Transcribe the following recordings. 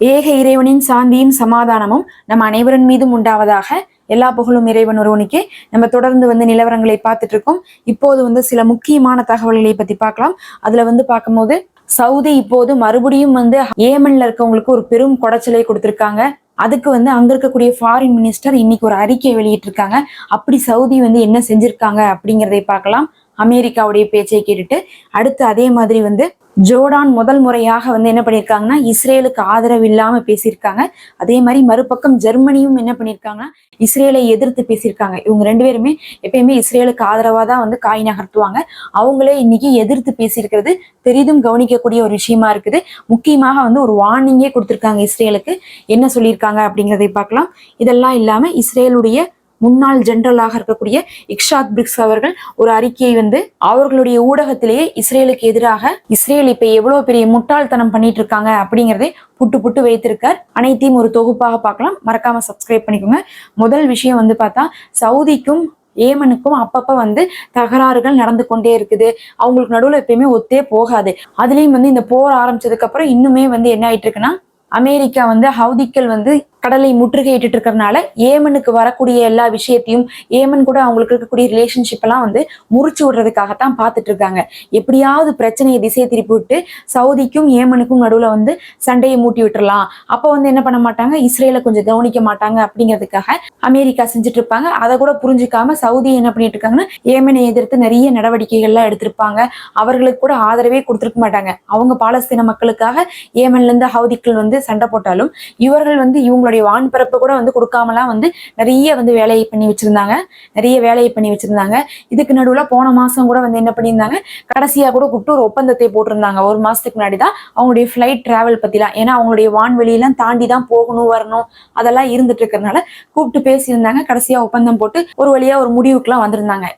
ஏக இறைவனின் சாந்தியும் சமாதானமும் நம் அனைவரின் மீதும் உண்டாவதாக எல்லா புகழும் இறைவன் ஒருவனுக்கே. நம்ம தொடர்ந்து வந்து நிலவரங்களை பார்த்துட்டு இருக்கோம் இப்போது வந்து சில முக்கியமான தகவல்களை பத்தி பார்க்கலாம். அதுல வந்து பார்க்கும்போது சவுதி இப்போது மறுபடியும் வந்து ஏமன்ல இருக்கவங்களுக்கு ஒரு பெரும் குடைச்சலை கொடுத்திருக்காங்க. அதுக்கு வந்து அங்க இருக்கக்கூடிய ஃபாரின் மினிஸ்டர் இன்னைக்கு ஒரு அறிக்கை வெளியிட்டிருக்காங்க. அப்படி சவுதி வந்து என்ன செஞ்சிருக்காங்க அப்படிங்கிறதை பார்க்கலாம். அமெரிக்காவுடைய பேச்சை கேட்டுட்டு அடுத்து அதே மாதிரி வந்து ஜோர்டான் முதல் முறையாக வந்து என்ன பண்ணியிருக்காங்கன்னா இஸ்ரேலுக்கு ஆதரவு இல்லாம பேசியிருக்காங்க. அதே மாதிரி மறுபக்கம் ஜெர்மனியும் என்ன பண்ணியிருக்காங்கன்னா இஸ்ரேலை எதிர்த்து பேசியிருக்காங்க. இவங்க ரெண்டு பேருமே எப்பயுமே இஸ்ரேலுக்கு ஆதரவாக தான் வந்து காய் நகர்த்துவாங்க. அவங்களே இன்னைக்கு எதிர்த்து பேசியிருக்கிறது பெரிதும் கவனிக்கக்கூடிய ஒரு விஷயமா இருக்குது. முக்கியமாக வந்து ஒரு வார்னிங்கே கொடுத்துருக்காங்க இஸ்ரேலுக்கு. என்ன சொல்லியிருக்காங்க அப்படிங்கிறதை பார்க்கலாம். இதெல்லாம் இல்லாம இஸ்ரேலுடைய முன்னாள் ஜெனரலாக இருக்கக்கூடிய இக்ஷாத் பிரிக்ஸ் அவர்கள் ஒரு அறிக்கையை வந்து அவர்களுடைய ஊடகத்திலேயே இஸ்ரேலுக்கு எதிராக இஸ்ரேல் இப்ப எவ்வளவு பெரிய முட்டாள்தனம் பண்ணிட்டு இருக்காங்க அப்படிங்கிறதே புட்டு புட்டு வைத்திருக்கார். அனைத்தையும் ஒரு தொகுப்பாக பார்க்கலாம். மறக்காம சப்ஸ்கிரைப் பண்ணிக்கோங்க. முதல் விஷயம் வந்து பார்த்தா சவுதிக்கும் ஏமனுக்கும் அப்பப்ப வந்து தகராறுகள் நடந்து கொண்டே இருக்குது. அவங்களுக்கு நடுவில் எப்பயுமே ஒத்தே போகாது. அதுலயும் வந்து இந்த போர் ஆரம்பிச்சதுக்கு அப்புறம் இன்னுமே வந்து என்ன ஆயிட்டு இருக்குன்னா அமெரிக்கா வந்து ஹவுதிக்கள் வந்து கடலை முற்றுகையிட்டு இருக்கிறதுனால ஏமனுக்கு வரக்கூடிய எல்லா விஷயத்தையும் ஏமன் கூட அவங்களுக்கு இருக்கக்கூடிய ரிலேஷன்ஷிப் எல்லாம் வந்து முறிச்சு விடுறதுக்காகத்தான் பார்த்துட்டு இருக்காங்க எப்படியாவது பிரச்சனையை திசை திருப்பி விட்டு சவுதிக்கும் ஏமனுக்கும் நடுவுல வந்து சண்டையை மூட்டி விட்டுறலாம். அப்போ வந்து என்ன பண்ண மாட்டாங்க? இஸ்ரேலை கொஞ்சம் கவனிக்க மாட்டாங்க அப்படிங்கிறதுக்காக அமெரிக்கா செஞ்சுட்டு இருப்பாங்க அதை கூட புரிஞ்சுக்காம சவுதி என்ன பண்ணிட்டு இருக்காங்கன்னா ஏமனை எதிர்த்து நிறைய நடவடிக்கைகள்லாம் எடுத்திருப்பாங்க. அவர்களுக்கு கூட ஆதரவே கொடுத்துருக்க மாட்டாங்க. அவங்க பாலஸ்தீன மக்களுக்காக ஏமன்ல இருந்து ஹவுதிக்கள் வந்து சண்டை போட்டாலும் இவர்கள் வந்து இவங்களோட தன்னுடைய வான்பரப்பு கூட வந்து கொடுக்காமலாம் வந்து நிறைய வந்து வேலையை பண்ணி வச்சிருந்தாங்க. நிறைய வேலையை பண்ணி வச்சிருந்தாங்க. இதுக்கு நடுவுல போன மாசம் கூட வந்து என்ன பண்ணியிருந்தாங்க? கடைசியா கூட கூப்பிட்டு ஒரு ஒப்பந்தத்தை போட்டிருந்தாங்க. ஒரு மாசத்துக்கு முன்னாடி தான் அவங்களுடைய ஃப்ளைட் டிராவல் பத்திலாம். ஏன்னா அவங்களுடைய வான்வெளியெல்லாம் தாண்டி தான் போகணும் வரணும் அதெல்லாம் இருந்துட்டு இருக்கிறனால கூப்பிட்டு பேசியிருந்தாங்க. கடைசியா ஒப்பந்தம் போட்டு ஒரு வழியா ஒரு முடிவுக்குலாம் வந்திருந்தாங்க.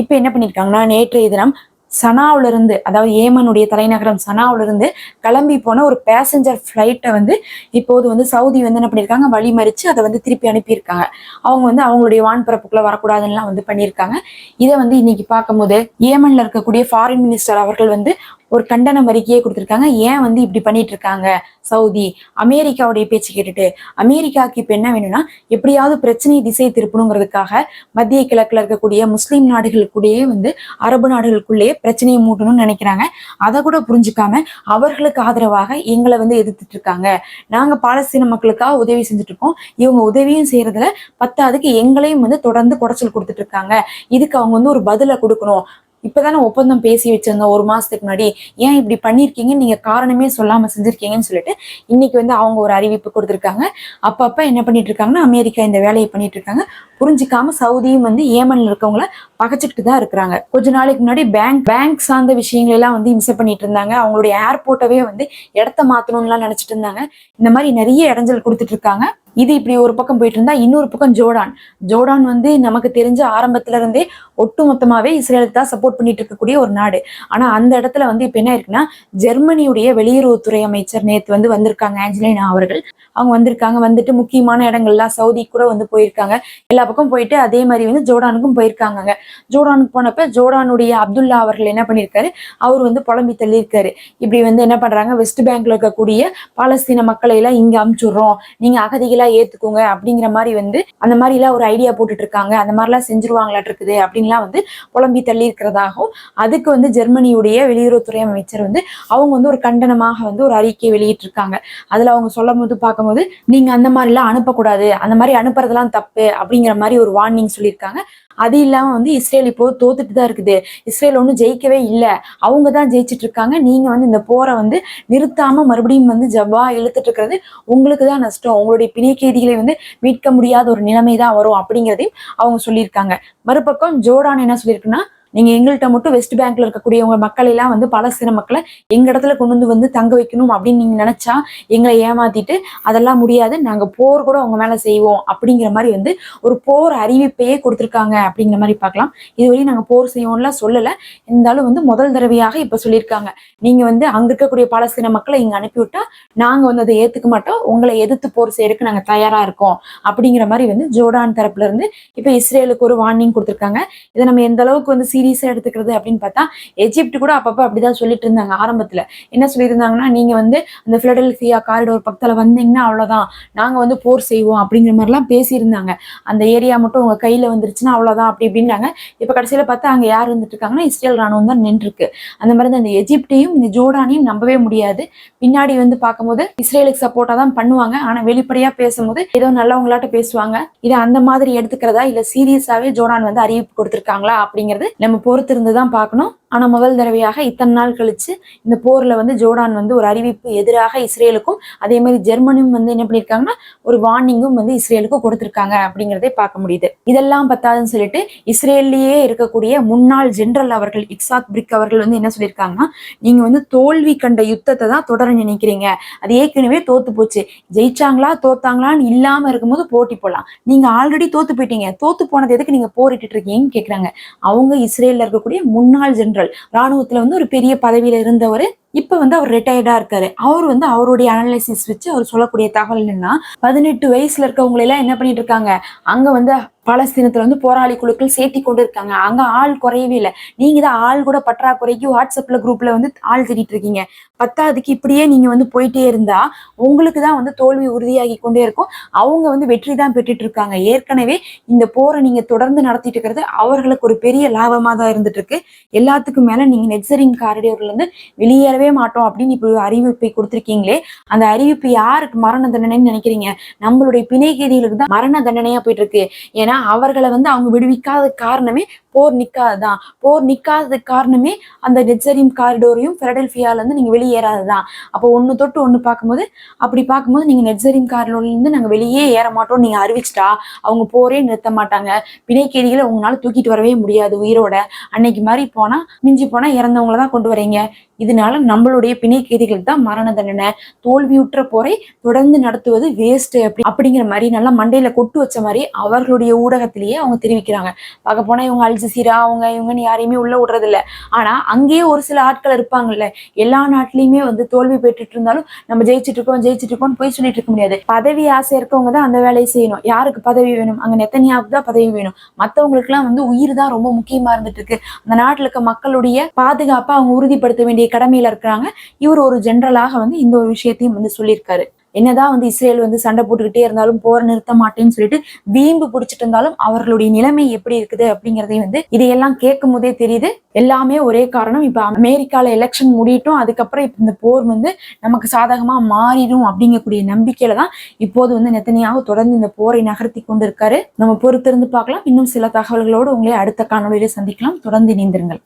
இப்போ என்ன பண்ணியிருக்காங்கன்னா நேற்றைய தினம் சனாவுல இருந்து அதாவது ஏமனுடைய தலைநகரம் சனாவுல இருந்து கிளம்பி போன ஒரு பேசஞ்சர் ஃப்ளைட்டை வந்து இப்போது வந்து சவுதி வந்து என்ன பண்ணியிருக்காங்க? வழிமறிச்சு அதை வந்து திருப்பி அனுப்பியிருக்காங்க. அவங்க வந்து அவங்களுடைய வான்பரப்புக்குள்ளே வரக்கூடாதுன்னெலாம் வந்து பண்ணியிருக்காங்க. இதை வந்து இன்னைக்கு பார்க்கும்போது ஏமனில் இருக்கக்கூடிய ஃபாரின் மினிஸ்டர் அவர்கள் வந்து ஒரு கண்டனம் அறிக்கையே கொடுத்துருக்காங்க. ஏன் வந்து இப்படி பண்ணிட்டு இருக்காங்க சவுதி அமெரிக்காவுடைய பேச்சு கேட்டுட்டு அமெரிக்காவுக்கு இப்போ என்ன வேணும்னா எப்படியாவது பிரச்சனையை திசை திருப்பணுங்கிறதுக்காக மத்திய கிழக்குல இருக்கக்கூடிய முஸ்லீம் நாடுகளுக்குள்ளேயே வந்து அரபு நாடுகளுக்குள்ளேயே பிரச்சனையை மூட்டணும்னு நினைக்கிறாங்க. அதை கூட புரிஞ்சுக்காம அவர்களுக்கு ஆதரவாக எங்களை வந்து எதிர்த்துட்டு இருக்காங்க நாங்க பாலஸ்தீன மக்களுக்காக உதவி செஞ்சுட்டு இருக்கோம் இவங்க உதவியும் செய்யறதுல பத்தாவதுக்கு எங்களையும் வந்து தொடர்ந்து குடைச்சல் கொடுத்துட்டு இருக்காங்க இதுக்கு அவங்க வந்து ஒரு பதிலை கொடுக்கணும். இப்பதானே ஒப்பந்தம் பேசி வச்சிருந்தோம். ஒரு மாசத்துக்கு முன்னாடி. ஏன் இப்படி பண்ணியிருக்கீங்க நீங்க காரணமே சொல்லாம செஞ்சிருக்கீங்கன்னு சொல்லிட்டு இன்னைக்கு வந்து அவங்க ஒரு அறிவிப்பு கொடுத்துருக்காங்க. அப்பப்ப என்ன பண்ணிட்டு இருக்காங்கன்னா அமெரிக்கா இந்த வேலையை பண்ணிட்டு இருக்காங்க. புரிஞ்சுக்காம சவுதியும் வந்து ஏமன்ல இருக்கவங்கள பகச்சுக்கிட்டு தான் இருக்கிறாங்க. கொஞ்ச நாளைக்கு முன்னாடி பேங்க் பேங்க் சார்ந்த விஷயங்கள் எல்லாம் வந்து இம்சை பண்ணிட்டு இருந்தாங்க. அவங்களுடைய ஏர்போர்ட்டவே வந்து இடத்த மாத்தணும்லாம் நினைச்சிட்டு இருந்தாங்க. இந்த மாதிரி நிறைய இடைஞ்சல் கொடுத்துட்டு இருக்காங்க. இது இப்படி ஒரு பக்கம் போயிட்டு இருந்தா இன்னொரு பக்கம் ஜோர்டான். ஜோர்டான் வந்து நமக்கு தெரிஞ்ச ஆரம்பத்துல இருந்தே ஒட்டுமொத்தமாவே இஸ்ரேலுக்கு தான் சப்போர்ட் பண்ணிட்டு இருக்கக்கூடிய ஒரு நாடு. ஆனா அந்த இடத்துல வந்து இப்ப என்ன இருக்குன்னா ஜெர்மனியுடைய வெளியுறவுத்துறை அமைச்சர் நேத்து வந்து வந்திருக்காங்க ஆஞ்சலினா அவர்கள். அவங்க வந்திருக்காங்க வந்துட்டு முக்கியமான இடங்கள்லாம் சவுதி கூட வந்து போயிருக்காங்க. எல்லா பக்கம் போயிட்டு அதே மாதிரி வந்து ஜோர்டானுக்கும் போயிருக்காங்க ஜோர்டானுக்கு போனப்ப ஜோர்டானுடைய அப்துல்லா அவர்கள் என்ன பண்ணியிருக்காரு? அவர் வந்து புலம்பி தள்ளியிருக்காரு. இப்படி வந்து என்ன பண்றாங்க? வெஸ்ட் பேங்க்ல இருக்கக்கூடிய பாலஸ்தீன மக்களை எல்லாம் இங்க அமுச்சுடுறோம். நீங்க அகதிகளை ஏத்துக்கோங்க அப்படிங்கிற மாதிரி வந்து அந்த மாதிரி எல்லாம் ஒரு ஐடியா போட்டுட்டு இருக்காங்க அந்த மாதிரிலாம் செஞ்சிருவாங்களாட்டு இருக்குது அப்படின்லாம் வந்து புலம்பி தள்ளி இருக்கிறதாகவும் அதுக்கு வந்து ஜெர்மனியுடைய வெளியுறவுத்துறை அமைச்சர் வந்து அவங்க வந்து ஒரு கண்டனமாக வந்து ஒரு அறிக்கை வெளியிட்டிருக்காங்க அதுல அவங்க சொல்லும் போது பார்க்கும்போது நீங்க அந்த மாதிரிலாம் அனுப்பக்கூடாது அந்த மாதிரி அனுப்புறதெல்லாம் தப்பு அப்படிங்கிற மாதிரி ஒரு வார்னிங் சொல்லியிருக்காங்க. அது இல்லாம வந்து இஸ்ரேல் இப்போ தோத்துட்டு தான் இருக்குது. இஸ்ரேல் ஒன்றும் ஜெயிக்கவே இல்லை. அவங்க தான் ஜெயிச்சுட்டு இருக்காங்க. நீங்க வந்து இந்த போரை வந்து நிறுத்தாம மறுபடியும் வந்து ஜவ்வா இழுத்துட்டு இருக்கிறது உங்களுக்கு தான் நஷ்டம். உங்களுடைய பிணை வந்து மீட்க முடியாத ஒரு நிலைமை தான் வரும் அப்படிங்கிறதையும் அவங்க சொல்லியிருக்காங்க. மறுபக்கம் ஜோர்டான் என்ன சொல்லியிருக்குன்னா நீங்க எங்கள்கிட்ட மட்டும் வெஸ்ட் பேங்க்ல இருக்கக்கூடிய உங்க மக்கள் எல்லாம் வந்து பாலஸ்தீன மக்களை எங்க இடத்துல கொண்டு வந்து வந்து தங்க வைக்கணும் அப்படின்னு நீங்க நினைச்சா எங்களை ஏமாத்திட்டு அதெல்லாம் முடியாது. நாங்க போர் கூட உங்க மேல செய்வோம் அப்படிங்கிற மாதிரி வந்து ஒரு போர் அறிவிப்பையே கொடுத்துருக்காங்க அப்படிங்கிற மாதிரி பார்க்கலாம். இதுவரையும் நாங்க போர் செய்வோம்லாம் சொல்லல. இருந்தாலும் வந்து முதல் தடவையாக இப்ப சொல்லியிருக்காங்க. நீங்க வந்து அங்க இருக்கக்கூடிய பாலஸ்தீன மக்களை இங்க அனுப்பிவிட்டா நாங்க வந்து அதை ஏத்துக்க மாட்டோம். உங்களை எதிர்த்து போர் செய்யறதுக்கு நாங்க தயாரா இருக்கோம் அப்படிங்கிற மாதிரி வந்து ஜோர்டான் தரப்புல இருந்து இப்ப இஸ்ரேலுக்கு ஒரு வார்னிங் கொடுத்துருக்காங்க. இதை நம்ம எந்த அளவுக்கு வந்து சீரியஸாக எடுத்துக்கிறது அப்படின்னு பார்த்தா எஜிப்ட் கூட அப்பப்போ அப்படிதான் சொல்லிட்டு இருந்தாங்க ஆரம்பத்துல. என்ன சொல்லியிருந்தாங்கன்னா நீங்க வந்து அந்த ஃபிலடெல்ஃபியா காரிடோர் பக்கத்துல வந்தீங்கன்னா அவ்வளவுதான். நாங்க வந்து போர் செய்வோம் அப்படிங்கிற மாதிரிலாம் பேசியிருந்தாங்க. அந்த ஏரியா மட்டும் உங்க கையில வந்துருச்சுன்னா அவ்வளவுதான் அப்படி இப்படின்னாங்க. இப்போ கடைசியில பார்த்தா அங்க யார் வந்துட்டு இருக்காங்கன்னா இஸ்ரேல் ராணுவம் தான் நின்றுருக்கு. அந்த மாதிரி தான் இந்த எஜிப்டையும் இந்த ஜோர்டானையும் நம்பவே முடியாது. பின்னாடி வந்து பார்க்கும்போது இஸ்ரேலுக்கு சப்போர்ட்டா தான் பண்ணுவாங்க. ஆனா வெளிப்படையா பேசும்போது ஏதோ நல்லவங்களாட்ட பேசுவாங்க. இதை அந்த மாதிரி எடுத்துக்கிறதா? இல்ல சீரியஸாவே ஜோர்டான் வந்து அறிவிப்பு கொடுத்திருக்காங்களா? அப்படிங்கிறது நம்ம நம்ம பொறுத்திருந்து தான் பார்க்கணும். ஆனால் முதல் தடவையாக இத்தனை நாள் கழிச்சு இந்த போர்ல வந்து ஜோர்டான் வந்து ஒரு அறிவிப்பு எதிராக இஸ்ரேலுக்கும் அதே மாதிரி ஜெர்மனியும் வந்து என்ன பண்ணியிருக்காங்கன்னா ஒரு வார்னிங்கும் வந்து இஸ்ரேலுக்கும் கொடுத்துருக்காங்க அப்படிங்கிறதே பார்க்க முடியுது. இதெல்லாம் பத்தாதுன்னு சொல்லிட்டு இஸ்ரேல்லையே இருக்கக்கூடிய முன்னாள் ஜென்ரல் அவர்கள் இக்ஸாத் பிரிக் அவர்கள் வந்து என்ன சொல்லியிருக்காங்கன்னா நீங்க வந்து தோல்வி கண்ட யுத்தத்தை தான் தொடர நினைக்கிறீங்க. அது ஏற்கனவே தோத்து போச்சு. ஜெயிச்சாங்களா தோத்தாங்களான்னு இல்லாம இருக்கும்போது போட்டி போடலாம். நீங்க ஆல்ரெடி தோத்து போயிட்டீங்க. தோத்து போனது எதுக்கு நீங்க போரிட்டு இருக்கீங்கன்னு கேக்குறாங்க. அவங்க இஸ்ரேல்ல இருக்கக்கூடிய முன்னாள் ஜெனரல். ராணுவத்துல வந்து ஒரு பெரிய பதவியில இருந்தவர் இப்போ வந்து அவர் ரிட்டையர்டா இருக்காரு. அவர் வந்து அவருடைய அனாலிசிஸ் வச்சு அவர் சொல்லக்கூடிய தகவல் என்னன்னா பதினெட்டு வயசுல இருக்கவங்களை எல்லாம் என்ன பண்ணிட்டு இருக்காங்க? அங்க வந்து பாலஸ்தீனத்துல வந்து போராளி குழுக்கள் சேர்த்தி கொண்டு இருக்காங்க அங்க ஆள் குறையவே இல்லை. நீங்க தான் ஆள் கூட பற்றாக்குறைக்கு வாட்ஸ்அப்ல குரூப்ல வந்து ஆள் தேடிட்டு இருக்கீங்க. பத்தாவதுக்கு இப்படியே நீங்க வந்து போயிட்டே இருந்தா உங்களுக்கு தான் வந்து தோல்வி உறுதியாகி கொண்டே இருக்கும். அவங்க வந்து வெற்றி தான் பெற்றுட்டு இருக்காங்க. ஏற்கனவே இந்த போரை நீங்க தொடர்ந்து நடத்திட்டு இருக்கிறது அவர்களுக்கு ஒரு பெரிய லாபமா தான் இருந்துட்டு இருக்கு. எல்லாத்துக்கும் மேல நீங்க நெட்சரிங் காரிடோர்ல இருந்து வெளியேறவே மாட்டோம் அப்படின்னு இப்போ அறிவிப்பை கொடுத்திருக்கீங்களே. அந்த அறிவிப்பு யாருக்கு மரண தண்டனைன்னு நினைக்கிறீங்க? நம்மளுடைய பிணைகேதிகளுக்கு தான் மரண தண்டனையா போயிட்டு இருக்கு. ஏன்னா அவர்களை வந்து அவங்க விடுவிக்காத காரணமே போர் நிற்காதுதான் போர் நிற்காதது காரணமே அந்த நெட்சரியம் காரிடோரையும் பெரடெல்பியால இருந்து நீங்க வெளியேறாததான். அப்போ ஒன்று தொட்டு ஒன்று பார்க்கும்போது அப்படி பார்க்கும்போது நீங்க நெட்சரியம் காரிடோர்லேருந்து நாங்கள் வெளியே ஏற மாட்டோம் நீங்க அறிவிச்சிட்டா அவங்க போரே நிறுத்த மாட்டாங்க. பிணைக்கேடிகளை உங்களால் தூக்கிட்டு வரவே முடியாது உயிரோட. அன்னைக்கு மாதிரி போனா மிஞ்சி போனால் இறந்தவங்கள தான் கொண்டு வரீங்க. இதனால நம்மளுடைய பிணைக்கேதிகள் தான் மரண தண்டனை. தோல்வியுற்ற போரை தொடர்ந்து நடத்துவது வேஸ்ட் அப்படி அப்படிங்கிற மாதிரி நல்லா மண்டையில கொட்டு வச்ச மாதிரி அவர்களுடைய ஊடகத்திலேயே அவங்க தெரிவிக்கிறாங்க. பார்க்க போனா இவங்க சிசிரா அவங்க இவங்கன்னு யாரையுமே உள்ள விடுறது இல்ல ஆனா அங்கேயே ஒரு சில ஆட்கள் இருப்பாங்கல்ல. எல்லா நாட்டிலயுமே வந்து தோல்வி பெற்றுட்டு இருந்தாலும் நம்ம ஜெயிச்சிட்டு இருக்கோம் ஜெயிச்சிட்டு இருக்கோம்னு போய் சொல்லிட்டு இருக்க முடியாது. பதவி ஆசை இருக்கவங்க தான் அந்த வேலையை செய்யணும். யாருக்கு பதவி வேணும்? அங்க நெத்தனியாவுக்கு தான் பதவி வேணும். மற்றவங்களுக்குலாம் வந்து உயிர் தான் ரொம்ப முக்கியமா இருந்துட்டு இருக்கு. அந்த நாட்டில் இருக்க மக்களுடைய பாதுகாப்பை அவங்க உறுதிப்படுத்த வேண்டிய கடமையில இருக்கிறாங்க. இவர் ஒரு ஜென்ரலாக வந்து இந்த ஒரு விஷயத்தையும் வந்து சொல்லியிருக்காரு. என்னதான் வந்து இஸ்ரேல் வந்து சண்டை போட்டுக்கிட்டே இருந்தாலும் போர் நிறுத்த மாட்டேன்னு சொல்லிட்டு வீம்பு பிடிச்சிட்டு இருந்தாலும் அவர்களுடைய நிலைமை எப்படி இருக்குது அப்படிங்கறதையும் வந்து இதையெல்லாம் கேட்கும் போதே தெரியுது. எல்லாமே ஒரே காரணம் இப்ப அமெரிக்கால எலெக்ஷன் முடியட்டும் அதுக்கப்புறம் இப்ப இந்த போர் வந்து நமக்கு சாதகமா மாறிடும் அப்படிங்கக்கூடிய நம்பிக்கையில தான் இப்போது வந்து நெத்தனியாக தொடர்ந்து இந்த போரை நகர்த்தி கொண்டு இருக்காரு நம்ம பொறுத்திருந்து பார்க்கலாம். இன்னும் சில தகவல்களோடு உங்களை அடுத்த காணொலியில சந்திக்கலாம். தொடர்ந்து இணைந்திருங்கள்.